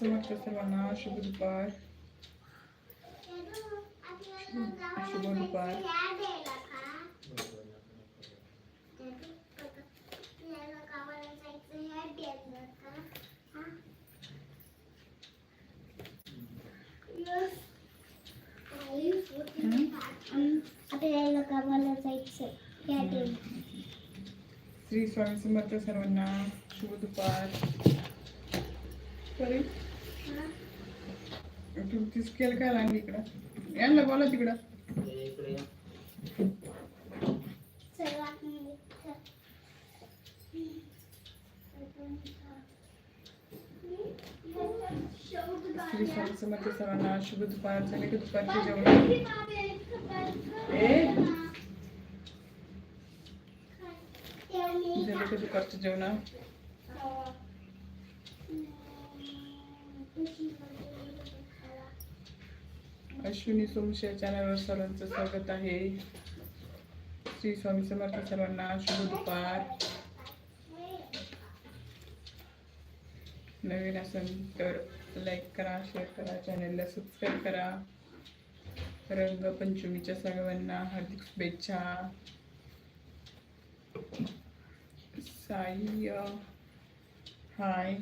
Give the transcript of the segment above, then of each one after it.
श्री स्वामी समर्थ सर्वांना शुभ दुपार शुभ दुपार आपल्याला कामाला जायचं या टाइम श्री स्वामी समर्थ सर्वांना शुभ दुपार सॉरी तुमची स्केल काय लागली इकडं? यांना बोला तिकडं. श्री स्वामी समर्थ सर्वांना शुभ दुपार. झाले की दुपारचे जेवण? ए? झाले की दुपारचे जेवण? अश्विनी सोमशे चॅनलवर सर्वांचं स्वागत आहे. श्री स्वामी समर्थ सर्वांना शुभ दुपार. नवीन असेल तर लाईक करा शेअर करा चॅनलला सबस्क्राईब करा. रंगपंचमीच्या सर्वांना हार्दिक शुभेच्छा. साई अ, हाय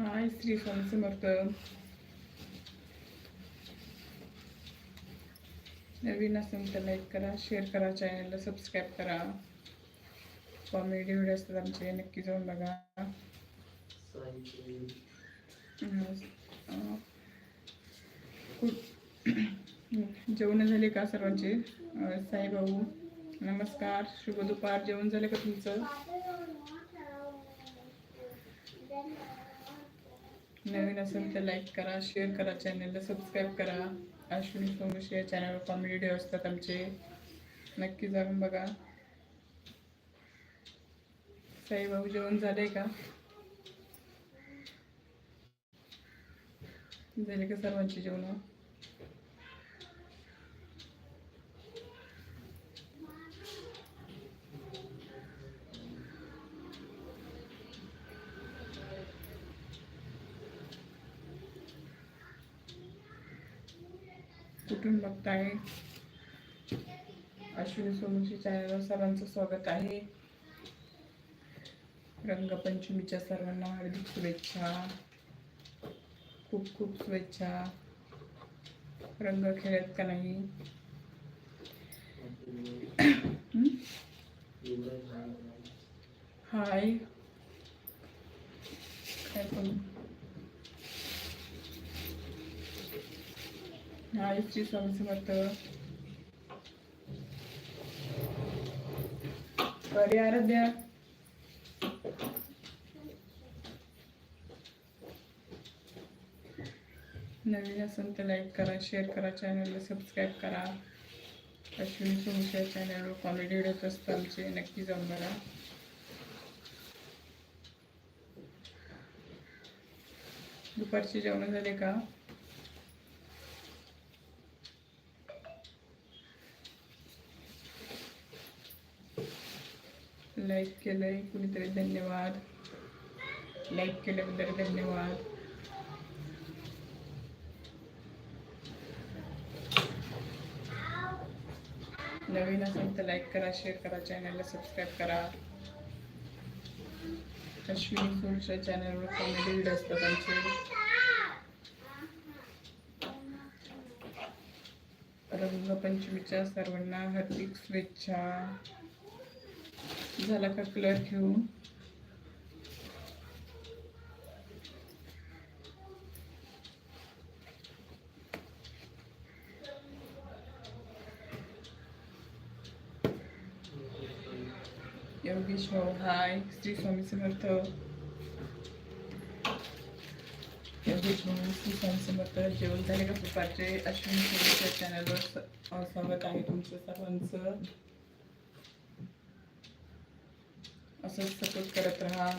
हाय श्री स्वामी समर्थ नवीन असेल तर लाईक करा शेअर करा चॅनलला सबस्क्राईब करा कॉमेडी व्हिडिओ असतात आमचे नक्की जाऊन बघा कुठ- जेवण झाले का सर्वांचे साईबाबू नमस्कार शुभ दुपार जेवण झाले का तुमचं नवीन असेल तर लाईक करा शेअर करा चॅनलला सबस्क्राईब करा. अश्विनी सोमशी या चॅनलवर कॉमेडी व्हिडिओ असतात आमचे. नक्की जाऊन बघा. साईबाबू जेवण झाले का? झाले का सर्वांची जेवण? कुठून बघताय अश्विनी सोमशी चॅनलवर सर्वांचं स्वागत आहे. रंगपंचमीच्या सर्वांना हार्दिक शुभेच्छा. खूप खूप शुभेच्छा. रंग खेळत का नाही? हाय. काय पण. हाय श्री स्वामी समर्थ बरी आराध्या. नवीन असेल तर लाईक करा शेअर करा चॅनलला सबस्क्राईब करा. अश्विनी सोमशा चॅनलवर कॉमेडी व्हिडिओ असतात आमचे नक्की जाऊन बघा. दुपारचे जेवण झाले का? लाईक केलंय कुणीतरी धन्यवाद. लाईक केल्याबद्दल धन्यवाद. नवीन असेल तर लाईक करा शेअर करा चॅनलला सबस्क्राईब करा. अश्विनी सोमशा चॅनलवर कॉमेडी व्हिडिओ असतात आमचे रंगपंचमीच्या सर्वांना हार्दिक शुभेच्छा. झाला का कलर घेऊन योगेश भाऊ हाय. श्री स्वामी समर्थ. योगेश भाऊ श्री स्वामी समर्थ. जेवण झाले का दुपारचे अश्विनी चॅनलवर स्वागत आहे तुमचं सर्वांचं. असंच सपोर्ट करत राहा.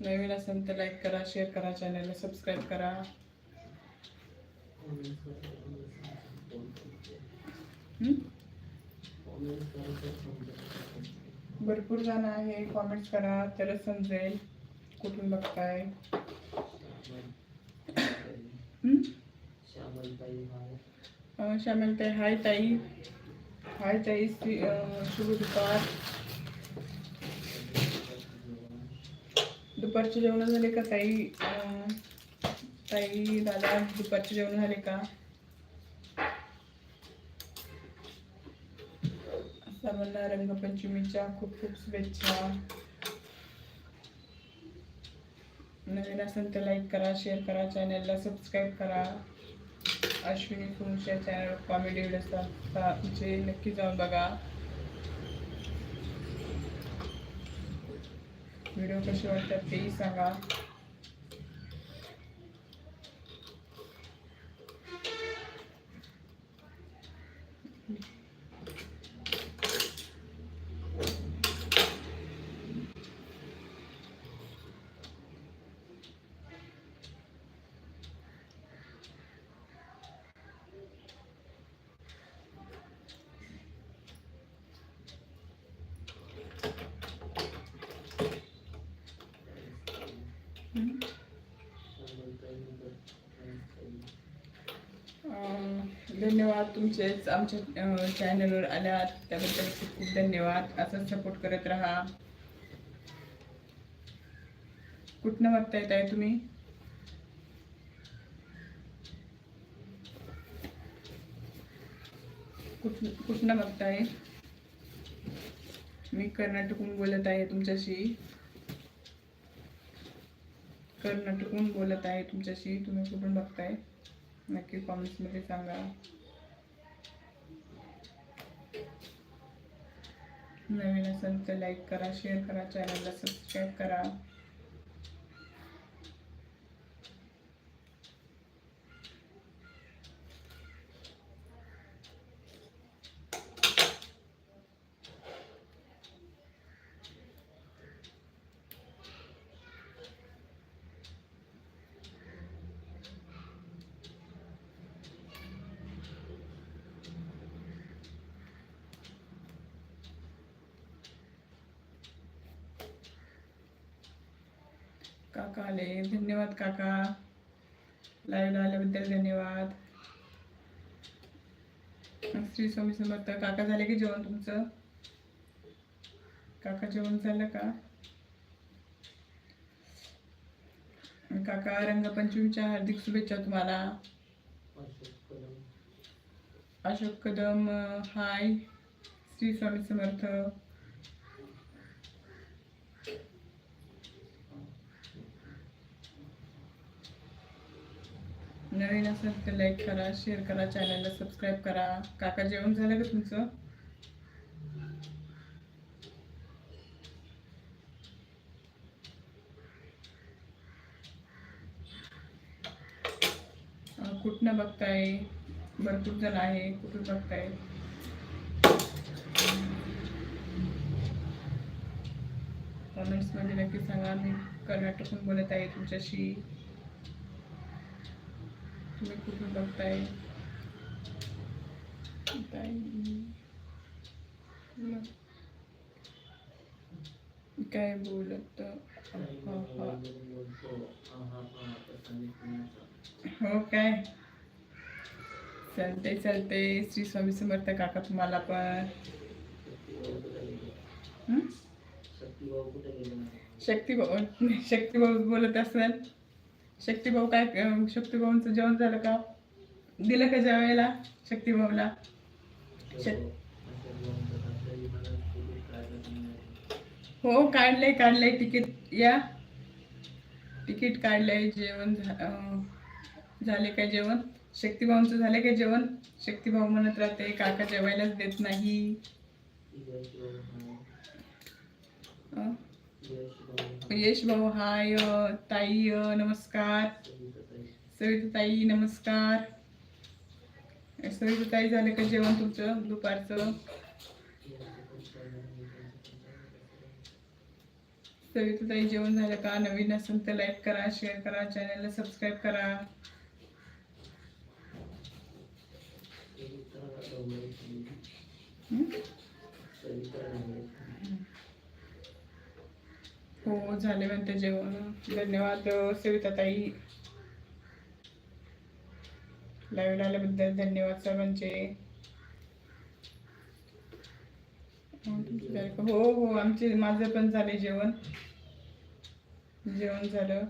नवीन असेल तर लाईक करा शेअर करा चॅनलला सबस्क्राईब करा. भरपूर जण आहे कॉमेंट्स करा तरच समजेल कुठून बघताय. हं? अं, श्यामल ताई हाय ताई. हाय ताई श्री- अं, शुभ दुपार. दुपारचे जेवण झाले का ताई? ताई दादा दुपारचे जेवण झाले का? सर्वांना रंगपंचमीच्या खूप खूप शुभेच्छा. नवीन असेल तर लाईक करा शेअर करा चॅनलला सबस्क्राईब करा. अश्विनी फुलच्या चॅनल कॉमेडी व्हिडिओ असतात नक्की जाऊन बघा. व्हिडिओ कसे वाटतात तेही सांगा. धन्यवाद तुमचेच आमच्या चॅनलवर आल्यात. त्याबद्दल खूप खूप धन्यवाद. असंच सपोर्ट करत राहा. कुठनं बघता येत आहे तुम्ही? कुठ कुठनं बघताय? मी कर्नाटकहून बोलत आहे तुमच्याशी. कर्नाटकहून बोलत आहे तुमच्याशी. तुम्ही कुठून बघताय? नक्की कॉमेंट्समध्ये सांगा नवीन असेल तर लाईक करा शेअर करा चॅनलला सबस्क्राईब करा काका आले. धन्यवाद काका. लाईव्ह आल्याबद्दल धन्यवाद. श्री स्वामी समर्थ. काका झाले की जेवण तुमचं? काका जेवण झालं का? काका रंगपंचमीच्या हार्दिक शुभेच्छा तुम्हाला. अशोक कदम हाय. श्री स्वामी समर्थ. नवीन असेल तर लाईक करा शेअर करा चॅनलला सबस्क्राईब करा. काका जेवण झालं का तुमचं? कुठनं बघताय? भरपूर जण आहे कुठून बघताय? कमेंट्समध्ये नक्की सांगा. मी कर्नाटकहून बोलत आहे तुमच्याशी. तुम्ही कुठून बघताय. काय बोलत हो काय? चालते चालते श्री स्वामी समर्थ काका तुम्हाला पण. शक्ती भाऊ शक्ती भाऊ बोलत असेल. शक्तीभाऊ काय शक्तीभाऊंचं जेवण झालं का? दिलं का जेवायला शक्तीभाऊला. हो काढलंय काढलंय. तिकीट या. तिकीट काढलंय जेवण झा- झाले काय जेवण? शक्तीभाऊंचं झालं काय जेवण? शक्तीभाऊ म्हणत राहते काका जेवायलाच देत नाही. यश भाऊ हाय ताई नमस्कार. सविताई नमस्कार. सविता झालं झाले का जेवण तुमचं दुपारचं? सविताई जेवण झालं का? नवीन असेल तर लाईक करा शेअर करा चॅनलला सबस्क्राईब करा. हं? हो झाले म्हणते जेवण. धन्यवाद सविताताई लाईव्ह आल्याबद्दल धन्यवाद सर्वांचे. हो हो आमचे माझं पण झाले जेवण. जेवण झालं.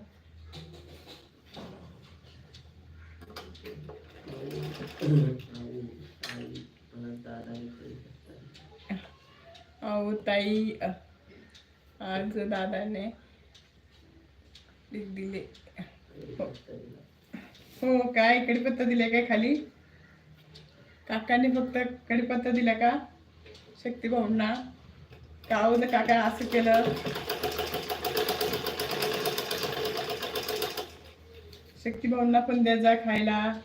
अहो ताई आज दादाने दिले. हो. हो काय? कडीपत्ता दिले काय खाली? काकाने फक्त कडीपत्ता दिला का? शक्ती भाऊंना का हो काका? असं केलं. शक्ती भाऊंना पण द्या जा खायला.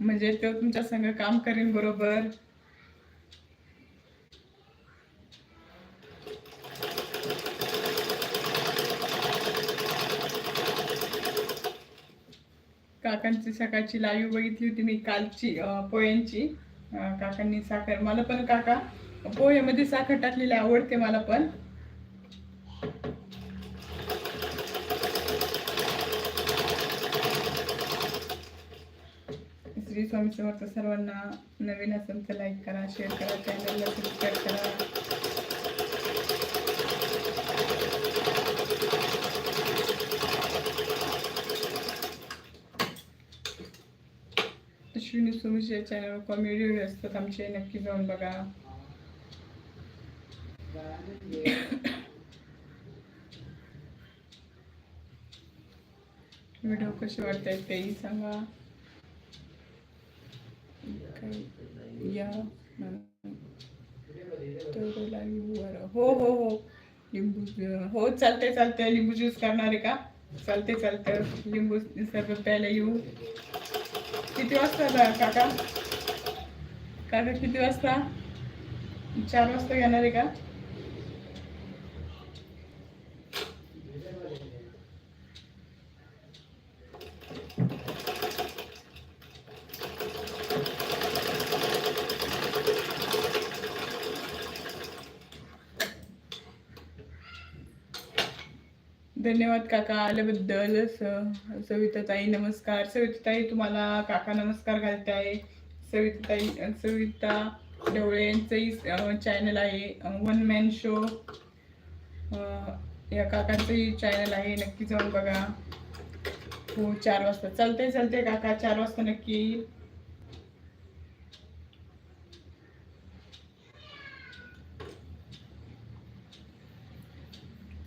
म्हणजे तो तुमच्या संग काम करेन बरोबर. काकांची सकाळची लाईव्ह बघितली होती मी कालची पोह्यांची. काकांनी साखर मला पण काका पोह्यामध्ये साखर टाकलेली आवडते मला पण. श्री स्वामी समर्थ सर्वांना नवीन असेल तर लाईक करा शेअर करा चॅनलला सबस्क्राईब करा. अश्विनी सुमिशच्या चॅनलवर कॉमेडी व्हिडिओ असतात आमचे नक्की जाऊन बघा व्हिडिओ कसे वाटतात तेही सांगा। या तर live वर हो हो हो। लिंबू, हो चालतंय चालतंय लिंबू ज्यूस करणार आहे का चालते, चालतं, लिंबू सर्व प्यायला येऊ किती वाजता काका? काका किती वाजता? चार वाजता घेणार आहे का? धन्यवाद काका आल्याबद्दल. सविताताई नमस्कार. सविताताई तुम्हाला काका नमस्कार घालताय सविताताई सविता ढवळे यांचंही चॅनल आहे. वन मॅन शो या काकांचंही चॅनल आहे. नक्की जाऊन बघा. हो चार वाजता. चालतंय चालतंय काका. चार वाजता नक्की.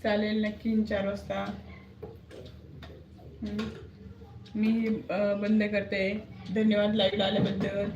चालेल नक्की चार वाजता. मी बंद करते. धन्यवाद लाईव्ह आल्याबद्दल.